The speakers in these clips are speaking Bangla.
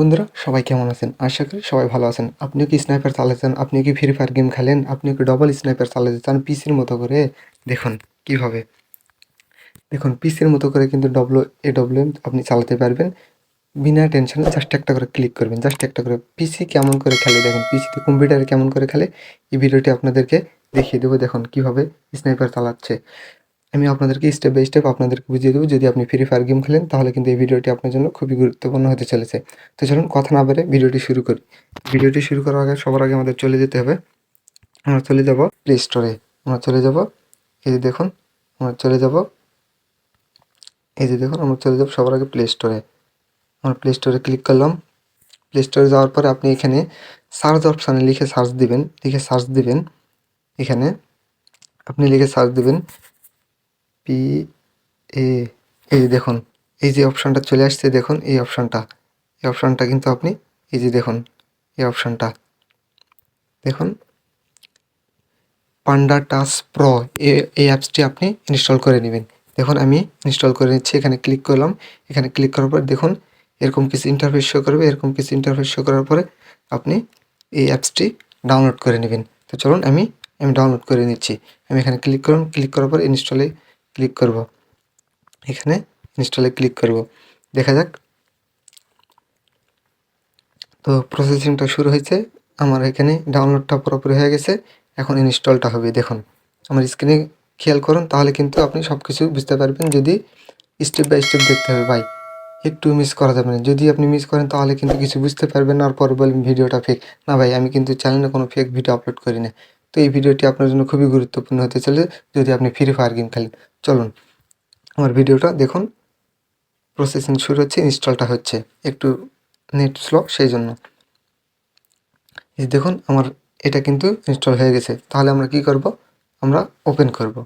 বন্ধুরা, সবাই কেমন আছেন? আশা করি সবাই ভালো আছেন। আপনিও কি স্নাইপার চালাচ্ছেন আপনি কি ফ্রি ফায়ার গেম খেলেন? আপনিও কি ডবল স্নাইপার চালাতে চান? পিসির মতো করে দেখুন কীভাবে। দেখুন, পিসির মতো করে কিন্তু ডব্লু এ ডব্লিউ আপনি চালাতে পারবেন। বিনা টেনশনে জাস্ট একটা করে ক্লিক করবেন। জাস্ট একটা করে পিসি কেমন করে খেলে? দেখেন পিসিতে কম্পিউটারে কেমন করে খেলে? এই ভিডিওটি আপনাদেরকে দেখিয়ে দেবো। দেখুন কীভাবে স্নাইপার চালাচ্ছে। আমি আপনাদেরকে স্টেপ বাই স্টেপ আপনাদেরকে বুঝিয়ে দেবো। যদি আপনি ফ্রি ফায়ার গেম খেলেন, তাহলে কিন্তু এই ভিডিওটি আপনার জন্য খুবই গুরুত্বপূর্ণ হতে চলেছে। তো চলুন কথা না বেড়ে ভিডিওটি শুরু করি। ভিডিওটি শুরু করার আগে সবার আগে আমাদের চলে যেতে হবে। আমরা চলে যাব প্লে স্টোরে আমরা চলে যাব, এই যে দেখুন, আমরা চলে যাব, এই যে দেখুন, আমরা চলে যাব সবার আগে প্লে স্টোরে আমরা প্লে স্টোরে ক্লিক করলাম। প্লে স্টোরে যাওয়ার পরে আপনি এখানে সার্চ অপশানে লিখে সার্চ দিবেন। লিখে সার্চ দিবেন। এখানে আপনি লিখে সার্চ দিবেন। পি, এ, এই দেখুন, এই যে অপশানটা চলে আসছে, দেখুন, এই অপশানটা। এই অপশানটা কিন্তু আপনি, এই যে দেখুন, এই অপশানটা। দেখুন, পান্ডা টাচ প্রো এই অ্যাপসটি আপনি ইনস্টল করে নেবেন। দেখুন, আমি ইনস্টল করে নিচ্ছি, এখানে ক্লিক করলাম। এখানে ক্লিক করার পর দেখুন, এরকম কিছু ইন্টারফেস শো করবে। এরকম কিছু ইন্টারফেস শো করার পরে আপনি এই অ্যাপসটি ডাউনলোড করে নেবেন। তো চলুন, আমি আমি ডাউনলোড করে নিচ্ছি। আমি এখানে ক্লিক করুন ক্লিক করার পর ইনস্টলে ক্লিক করব। এখানে ইনস্টলে ক্লিক করব। দেখা যাক। তো প্রসেসিংটা শুরু হয়েছে। আমার এখানে ডাউনলোডটা পুরোপুরি হয়ে গেছে। এখন ইনস্টলটা হবে। দেখুন, আমার স্ক্রিনে খেয়াল করুন, তাহলে কিন্তু আপনি সব কিছু বুঝতে পারবেন। যদি স্টেপ বাই স্টেপ দেখতে হবে, ভাই, একটু মিস করা যাবে না। যদি আপনি মিস করেন, তাহলে কিন্তু কিছু বুঝতে পারবেন না। আর পরে বলবেন, ভিডিওটা ফেক না, ভাই, আমি কিন্তু চ্যানেলে কোনো ফেক ভিডিও আপলোড করি না। তো এই ভিডিওটি আপনার জন্য খুবই গুরুত্বপূর্ণ হতে চলে যদি আপনি ফ্রি ফায়ার গেম খেলেন চলুন, আমার ভিডিওটা দেখুন। প্রসেসিং শুরু হচ্ছে ইনস্টলটা হচ্ছে। একটু নেট স্লো সেই জন্য। দেখুন, আমার এটা কিন্তু ইনস্টল হয়ে গেছে। তাহলে আমরা কি করব? আমরা ওপেন করব।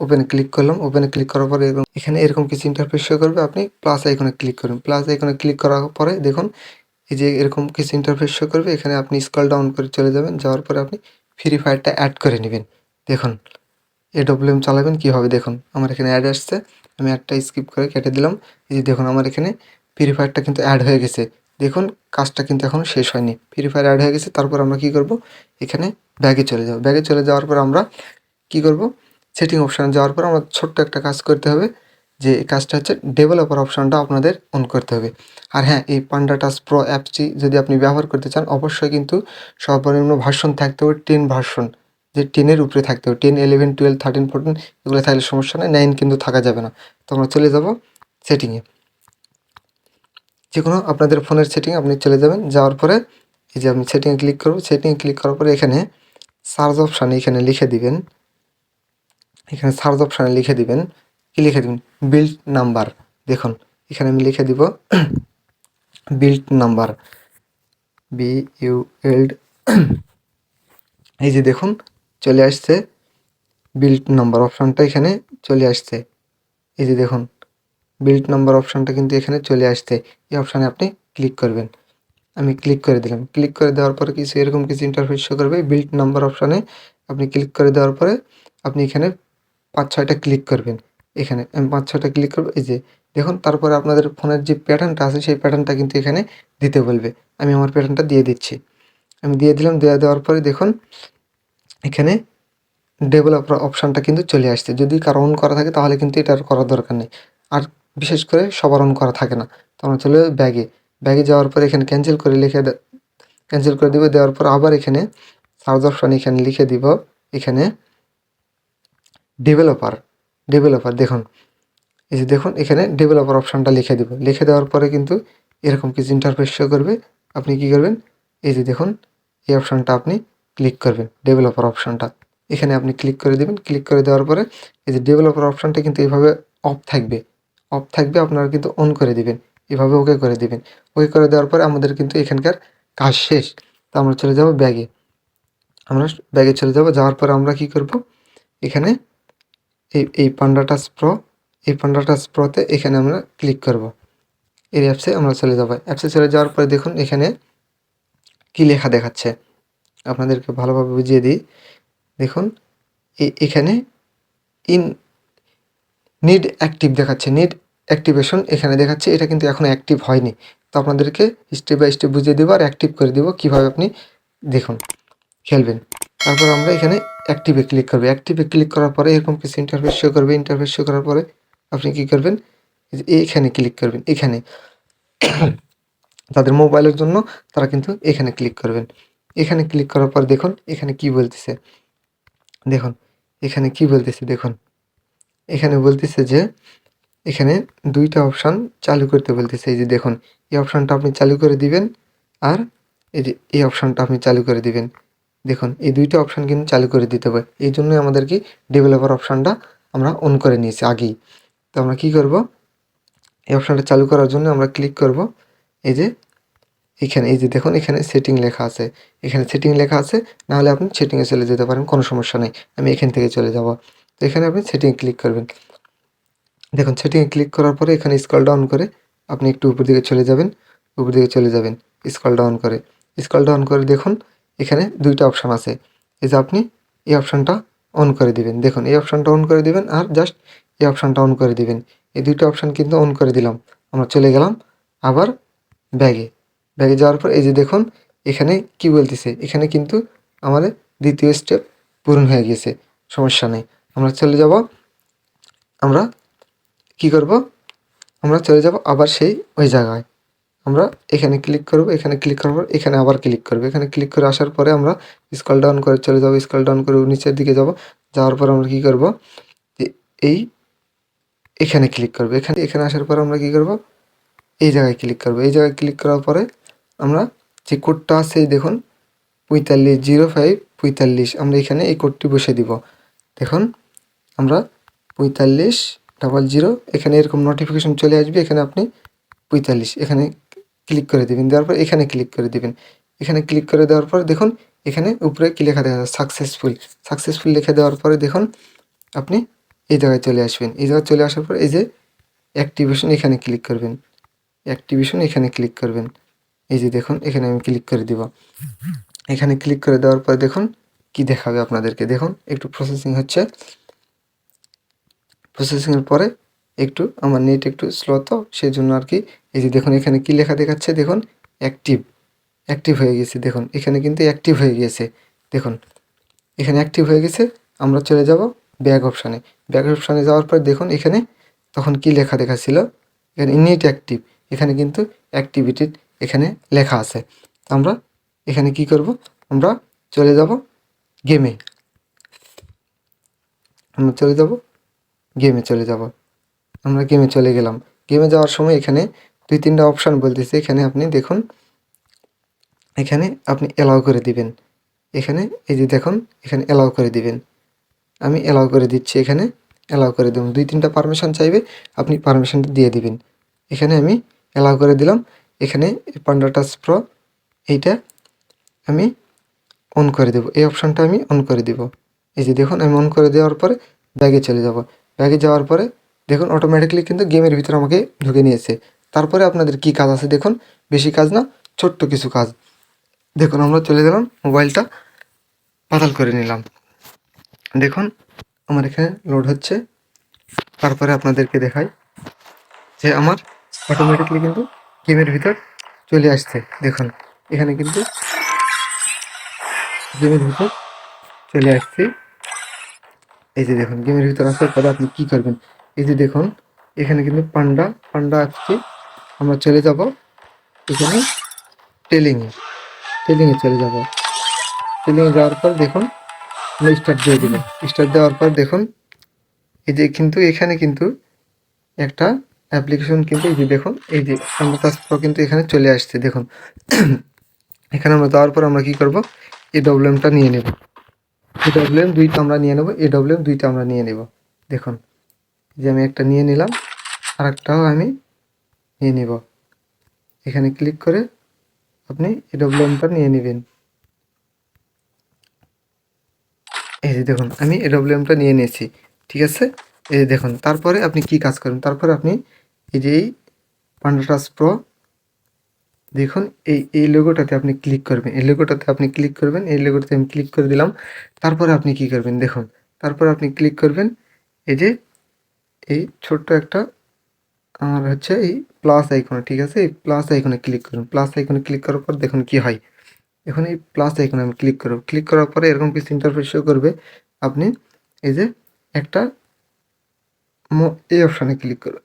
ওপেনে ক্লিক করলাম। ওপেনে ক্লিক করার পরে এরকম এখানে এরকম কিছু ইন্টারফেস শো করবে। আপনি প্লাস আইকনে ক্লিক করুন। প্লাস আইকনে ক্লিক করার পরে দেখুন, এই যে এরকম কিছু ইন্টারফেস শো করবে। এখানে আপনি স্কল ডাউন করে চলে যাবেন। যাওয়ার পরে আপনি ফ্রি ফায়ারটা অ্যাড করে নেবেন। দেখুন এডব্লিউএম চালাবেন কীভাবে দেখুন? আমার এখানে অ্যাড আসছে। আমি একটা স্কিপ করে কেটে দিলাম। এই যে দেখুন, আমার এখানে ফ্রি ফায়ারটা কিন্তু অ্যাড হয়ে গেছে। দেখুন, কাজটা কিন্তু এখনও শেষ হয়নি। ফ্রি ফায়ার অ্যাড হয়ে গেছে। তারপর আমরা কি করব? এখানে ব্যাগে চলে যাব। ব্যাগে চলে যাওয়ার পর আমরা কি করব? সেটিং অপশানে যাওয়ার পর আমরা ছোট্ট একটা কাজ করতে হবে, যে কাজটা হচ্ছে ডেভেলপার অপশানটা আপনাদের অন করতে হবে। আর হ্যাঁ এই পান্ডা টাচ প্রো অ্যাপসটি যদি আপনি ব্যবহার করতে চান, অবশ্যই কিন্তু সর্বনিম্ন ভার্সন থাকতে হবে টেন ভার্সন যে টেনের উপরে থাকতে হবে। Ten eleven twelve thirteen fourteen এগুলো থাকলে সমস্যা নেই। নাইন কিন্তু থাকা যাবে না। তো আমরা চলে যাব সেটিংয়ে যে কোনো আপনাদের ফোনের সেটিং আপনি চলে যাবেন। যাওয়ার পরে এই যে আমি সেটিংয়ে ক্লিক করব। সেটিংয়ে ক্লিক করার পরে এখানে সার্চ অপশানে এখানে লিখে দিবেন। এখানে সার্চ অপশানে লিখে দিবেন। কি লিখে দিবেন? বিল্ড নাম্বার দেখুন, এখানে আমি লিখে দিব বিল্ড নাম্বার বি ইউ এল্ড এই যে দেখুন চলে আসছে। বিল্ট নাম্বার অপশানটা এখানে চলে আসছে। এই যে দেখুন বিল্ট নাম্বার অপশানটা কিন্তু এখানে চলে আসছে। এই অপশানে আপনি ক্লিক করবেন। আমি ক্লিক করে দিলাম। ক্লিক করে দেওয়ার পরে কিছু এরকম কিছু ইন্টারফেস শো করবে। বিল্ট নাম্বার অপশানে আপনি ক্লিক করে দেওয়ার পরে আপনি এখানে পাঁচ ছয়টা ক্লিক করবেন। এখানে আমি পাঁচ ছয়টা ক্লিক করব। এই যে দেখুন, তারপরে আপনাদের ফোনের যে প্যাটার্নটা আছে, সেই প্যাটার্নটা কিন্তু এখানে দিতে বলবে। আমি আমার প্যাটার্নটা দিয়ে দিচ্ছি। আমি দিয়ে দিলাম, দেওয়া দেওয়ার পরে দেখুন এখানে ডেভেলপার অপশানটা কিন্তু চলে আসছে। যদি কারও অন করা থাকে, তাহলে কিন্তু এটা আর করার দরকার নেই। আর বিশেষ করে সবার অন করা থাকে না। তো আমরা চলে ব্যাগে ব্যাগে যাওয়ার পর এখানে ক্যান্সেল করে লিখে ক্যান্সেল করে দেবো। দেওয়ার পর আবার এখানে সার্চ অপশান এখানে লিখে দিব। এখানে ডেভেলপার ডেভেলপার দেখুন। এই যে দেখুন, এখানে ডেভেলপার অপশানটা লিখে দিব। লিখে দেওয়ার পরে কিন্তু এরকম কিছু ইন্টারফেস করবে। আপনি কি করবেন? এই যে দেখুন, এই অপশানটা আপনি ক্লিক করবেন ডেভেলপার অপশানটা এখানে আপনি ক্লিক করে দেবেন। ক্লিক করে দেওয়ার পরে এই যে ডেভেলপার অপশানটা কিন্তু এইভাবে অফ থাকবে। অফ থাকবে, আপনারা কিন্তু অন করে দিবেন। এভাবে ওকে করে দিবেন। ওকে করে দেওয়ার পরে আমাদের কিন্তু এখানকার কাজ শেষ। তো আমরা চলে যাব ব্যাগে আমরা ব্যাগে চলে যাব। যাওয়ার পরে আমরা কি করব? এখানে এই এই পান্ডা টাচ প্রো এই পান্ডা টাচ প্রোতে এখানে আমরা ক্লিক করব। এই অ্যাপসে আমরা চলে যাব। অ্যাপসে চলে যাওয়ার পরে দেখুন এখানে কি লেখা দেখাচ্ছে। আপনাদেরকে ভালোভাবে বুঝিয়ে দিই। দেখুন এখানে ইন নিড অ্যাক্টিভ দেখাচ্ছে। নিড অ্যাক্টিভেশন এখানে দেখাচ্ছে। এটা কিন্তু এখনও অ্যাক্টিভ হয়নি। তো আপনাদেরকে স্টেপ বাই স্টেপ বুঝিয়ে দেবো আর অ্যাক্টিভ করে দেবো কীভাবে আপনি দেখুন, খেলবেন। তারপর আমরা এখানে অ্যাক্টিভে ক্লিক করব। অ্যাক্টিভে ক্লিক করার পরে এরকম কিছু ইন্টারফেস শো করবে। ইন্টারফেস শো করার পরে আপনি কী করবেন? যে ক্লিক করবেন। এখানে তাদের মোবাইলের জন্য তারা কিন্তু এখানে ক্লিক করবেন। এখানে ক্লিক করার পর দেখুন, এখানে কি বলতেছে? দেখুন, এখানে কি বলতেছে? দেখুন, এখানে বলতেছে যে, এখানে দুইটা অপশান চালু করতে বলতেছে। এই যে দেখুন, এই অপশানটা আপনি চালু করে দিবেন আর এই যে, এই অপশানটা আপনি চালু করে দিবেন। দেখুন, এই দুইটা অপশান কিন্তু চালু করে দিতে হবে। এই জন্যই আমাদের কি ডেভেলপার অপশানটা আমরা অন করে নিয়েছি আগেই। তো আমরা কি করব? এই অপশানটা চালু করার জন্য আমরা ক্লিক করব। এই যে এখানে, এই যে দেখুন, এখানে সেটিং লেখা আছে। এখানে সেটিং লেখা আছে, নাহলে আপনি সেটিংয়ে চলে যেতে পারেন, কোনো সমস্যা নেই। আমি এখান থেকে চলে যাব। তো এখানে আপনি সেটিং ক্লিক করবেন। দেখুন সেটিংয়ে ক্লিক করার পরে এখানে স্কল ডাউন করে আপনি একটু উপর দিকে চলে যাবেন। উপর দিকে চলে যাবেন স্কল ডাউন করে। স্কল ডাউন করে দেখুন, এখানে দুইটা অপশান আছে। এই যে আপনি এই অপশানটা অন করে দিবেন। দেখুন, এই অপশানটা অন করে দিবেন আর জাস্ট এই অপশানটা অন করে দিবেন। এই দুইটা অপশান কিন্তু অন করে দিলাম। আমরা চলে গেলাম আবার ব্যাগে ব্যাগে যাওয়ার পর এই যে দেখুন, এখানে কি বলতেছে? এখানে কিন্তু আমাদের দ্বিতীয় স্টেপ পূরণ হয়ে গেছে, সমস্যা নেই। আমরা চলে যাব, আমরা কি করব? আমরা চলে যাব আবার সেই ওই জায়গায়। আমরা এখানে ক্লিক করব, এখানে ক্লিক করার পর এখানে আবার ক্লিক করব। এখানে ক্লিক করে আসার পরে আমরা স্কল ডাউন করে চলে যাব স্কল ডাউন করে নিচের দিকে যাব। যাওয়ার পর আমরা কি করব? যে এই এখানে ক্লিক করব। এখানে এখানে আসার পর আমরা কি করব? এই জায়গায় ক্লিক করব। এই জায়গায় ক্লিক করার পরে আমরা যে কোডটা আছে, দেখুন, পঁয়তাল্লিশ জিরো ফাইভ, পঁয়তাল্লিশ। আমরা এখানে এই কোডটি বসে দিব। দেখুন, আমরা পঁয়তাল্লিশ ডাবল জিরো, এখানে এরকম নোটিফিকেশন চলে আসবে, এখানে আপনি পঁয়তাল্লিশ, এখানে ক্লিক করে দেবেন। দেওয়ার পর এখানে ক্লিক করে দেবেন। এখানে ক্লিক করে দেওয়ার পর দেখুন, এখানে উপরে কি লেখা দেখা সাকসেসফুল সাকসেসফুল লিখে দেওয়ার পরে দেখুন, আপনি এই জায়গায় চলে আসবেন। এই জায়গায় চলে আসার পর এই যে অ্যাক্টিভেশন এখানে ক্লিক করবেন। অ্যাক্টিভেশন এখানে ক্লিক করবেন। এই যে দেখুন, এখানে আমি ক্লিক করে দিব। এখানে ক্লিক করে দেওয়ার পর দেখুন, কি দেখাবে আপনাদেরকে? দেখুন, একটু প্রসেসিং হচ্ছে। প্রসেসিংয়ের পরে একটু, আমার নেট একটু স্লো তো সেই জন্য আর কি। এই যে দেখুন, এখানে কি লেখা দেখাচ্ছে? দেখুন অ্যাক্টিভ অ্যাক্টিভ হয়ে গেছে, দেখুন, এখানে কিন্তু অ্যাক্টিভ হয়ে গিয়েছে দেখুন, এখানে অ্যাক্টিভ হয়ে গেছে, আমরা চলে যাব ব্যাগ অপশানে ব্যাগ অপশানে যাওয়ার পর দেখুন, এখানে তখন কি লেখা দেখাচ্ছিল? এখানে নেট অ্যাক্টিভ এখানে কিন্তু অ্যাক্টিভিটি এখানে লেখা আছে। আমরা এখানে কি করব? আমরা চলে যাব গেমে আমরা চলে যাব গেমে চলে যাব। আমরা গেমে চলে গেলাম। গেমে যাওয়ার সময় এখানে দুই তিনটা অপশান বলতেছে। এখানে আপনি দেখুন, এখানে আপনি অ্যালাউ করে দিবেন। এখানে এই যে দেখুন, এখানে অ্যালাউ করে দিবেন। আমি অ্যালাউ করে দিচ্ছি এখানে অ্যালাউ করে দেবেন দুই তিনটা পারমিশন চাইবে, আপনি পারমিশনটা দিয়ে দিবেন। এখানে আমি অ্যালাউ করে দিলাম। এখানে পান্ডা টাচ প্রো এইটা আমি অন করে দেব। এই অপশানটা আমি অন করে দিব। এই যে দেখুন, আমি অন করে দেওয়ার পরে ব্যাগে চলে যাব। ব্যাগে যাওয়ার পরে দেখুন অটোমেটিকলি কিন্তু গেমের ভিতরে আমাকে ঢুকে নিয়েছে। তারপরে আপনাদের কি কাজ আছে দেখুন, বেশি কাজ না, ছোট্ট কিছু কাজ। দেখুন, আমরা চলে গেলাম, মোবাইলটা পাতাল করে নিলাম। দেখুন, আমার এখানে লোড হচ্ছে। তারপরে আপনাদেরকে দেখাই যে আমার অটোমেটিকলি কিন্তু গেমের ভিতর চলে আসছে। দেখুন, এখানে কিন্তু গেমের ভিতর চলে আসছে। এই যে দেখুন, গেমের ভিতর আসার পরে আপনি কী করবেন? এই যে দেখুন, এখানে কিন্তু পান্ডা পান্ডা আসছে। আমরা চলে যাব এখানে টেলিংয়ে টেলিংয়ে চলে যাব। টেলিংয়ে যাওয়ার পর দেখুন, আমরা স্টার্ট দিয়ে দিল স্টার্ট দেওয়ার পর দেখুন, এই যে কিন্তু এখানে কিন্তু একটা অ্যাপ্লিকেশন কিন্তু এই যে দেখুন, এই যে আমরা কাজ প্রো কিন্তু এখানে চলে আসছে, দেখুন। এখানে আমরা যাওয়ার পর আমরা কি করব? এই ডব্লিউএমটা নিয়ে নেব। এই ডব্লিউএম দুইটা আমরা নিয়ে নেব এই ডব্লিউএম দুইটা আমরা নিয়ে নেব। দেখুন যে আমি একটা নিয়ে নিলাম আর একটাও আমি নিয়ে নেব। এখানে ক্লিক করে আপনি এই ডব্লিউএমটা নিয়ে নেবেন। এই যে দেখুন, আমি এই ডব্লিউএমটা নিয়ে নিয়েছি, ঠিক আছে? এই দেখুন, তারপরে আপনি কি কাজ করেন? তারপরে আপনি এই যে এই পান্ডাটাস প্রো দেখুন, এই এই লোগোটাতে আপনি ক্লিক করবেন। এই লোগোটাতে আপনি ক্লিক করবেন, এই লোগোটাতে আমি ক্লিক করে দিলাম। তারপরে আপনি কি করবেন? দেখুন, তারপরে আপনি ক্লিক করবেন, এই যে, এই ছোট্ট একটা, আমার হচ্ছে এই প্লাস আইকনে ঠিক আছে? এই প্লাস আইকনে ক্লিক করুন। প্লাস আইকনে ক্লিক করার পর দেখুন কি হয়। এখন এই প্লাস আইকনে আমি ক্লিক করব। ক্লিক করার পরে এরকম কিছু ইন্টারফেস শো করবে। আপনি এই যে একটা, এই অপশানে ক্লিক করবেন।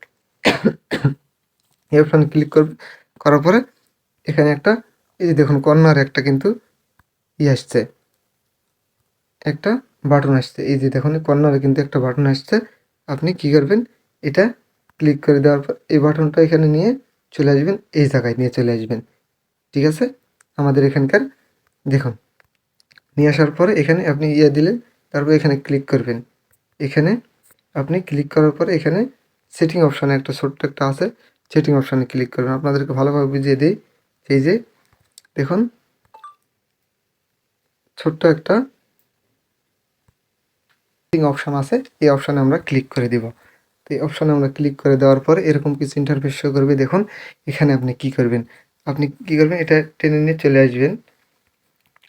এই ক্লিক করবে করার পরে এখানে একটা, এই যে দেখুন কর্নার একটা কিন্তু ই আসছে। একটা বাটন আসছে। এই যে দেখুন কর্নারে কিন্তু একটা বাটন আসছে। আপনি কি করবেন? এটা ক্লিক করে দেওয়ার পর এই বাটনটা এখানে নিয়ে চলে আসবেন, এই জায়গায় নিয়ে চলে আসবেন। ঠিক আছে? আমাদের এখানকার, দেখুন, নিয়ে আসার পরে এখানে আপনি ইয়ে দিলেন, তারপর এখানে ক্লিক করবেন। এখানে আপনি ক্লিক করার পরে এখানে সেটিং অপশানে একটা ছোট্ট একটা আছে। সেটিং অপশানে ক্লিক করবেন। আপনাদেরকে ভালোভাবে বুঝিয়ে দিই। এই যে, দেখুন। ছোট্ট একটা সেটিং অপশান আছে। এই অপশানে আমরা ক্লিক করে দিব। তো এই অপশানে আমরা ক্লিক করে দেওয়ার পরে এরকম কিছু ইন্টারফেস শো করবে। দেখুন, এখানে আপনি কি করবেন? আপনি কি করবেন? এটা টেনে নিয়ে চলে আসবেন।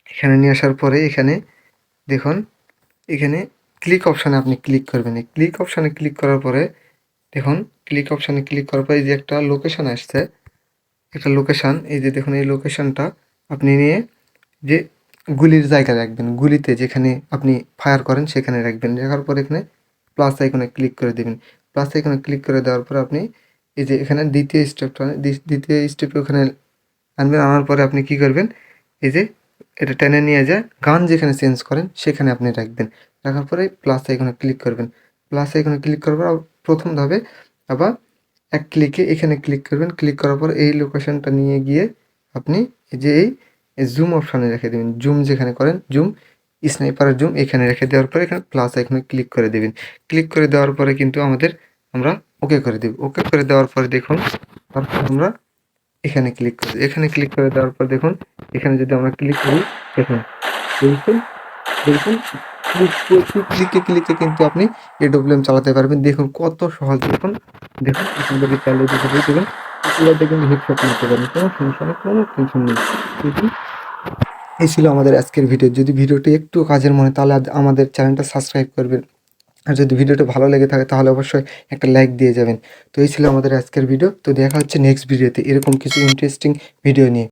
এখানে নিয়ে আসার পরে এখানে, দেখুন, এখানে ক্লিক অপশানে আপনি ক্লিক করবেন। এই ক্লিক অপশানে ক্লিক করার পরে দেখুন ক্লিক অপশানে ক্লিক করার পর এই যে একটা লোকেশন আসছে, একটা লোকেশন এই যে দেখুন এই লোকেশনটা আপনি নিয়ে যে গুলির জায়গায় রাখবেন, গুলিতে যেখানে আপনি ফায়ার করেন সেখানে রাখবেন, রাখার পর এখানে প্লাস আইকনে ক্লিক করে দেবেন। প্লাস আইকনে ক্লিক করে দেওয়ার পর আপনি এই যে এখানে দ্বিতীয় স্টেপটা দ্বিতীয় স্টেপে ওখানে আনবেন, আনার পরে আপনি কি করবেন, এই যে এটা টেনে নিয়ে যায় গান যেখানে চেঞ্জ করেন সেখানে আপনি রাখবেন। রাখার পরে প্লাস আইকনে ক্লিক করবেন। প্লাস আইকনে ক্লিক করার পর প্রথম ধাপে আবার এক ক্লিকে এখানে ক্লিক করবেন। ক্লিক করার পর এই লোকেশনটা নিয়ে গিয়ে আপনি যে এই জুম অপশানে রেখে দেবেন। জুম যেখানে করেন জুম স্নাইপারের জুম এখানে রেখে দেওয়ার পরে এখানে প্লাস এখানে ক্লিক করে দেবেন। ক্লিক করে দেওয়ার পরে কিন্তু আমাদের আমরা ওকে করে দেব। ওকে করে দেওয়ার পরে দেখুন, তারপর আমরা এখানে ক্লিক করি এখানে ক্লিক করে দেওয়ার পর দেখুন, এখানে যদি আমরা ক্লিক করি, দেখুন দেখুন দেখুন ক্লিকে ক্লিকে কিন্তু আপনি এডব্লিউএম চালাতে পারবেন। দেখুন কত সহজ। দেখুন দেখুন, এখান থেকে চালিয়ে কিন্তু হেডশট নিতে পারেন। কোনো নেই, কোনো টেনশন নেই। এই ছিল আমাদের আজকের ভিডিও যদি ভিডিওটি একটু কাজের মনে তাহলে আমাদের চ্যানেলটা সাবস্ক্রাইব করবেন। আর যদি ভিডিওটা ভালো লেগে থাকে, তাহলে অবশ্যই একটা লাইক দিয়ে যাবেন। তো এই ছিল আমাদের আজকের ভিডিও তো দেখা হচ্ছে নেক্সট ভিডিওতে এরকম কিছু ইন্টারেস্টিং ভিডিও নিয়ে।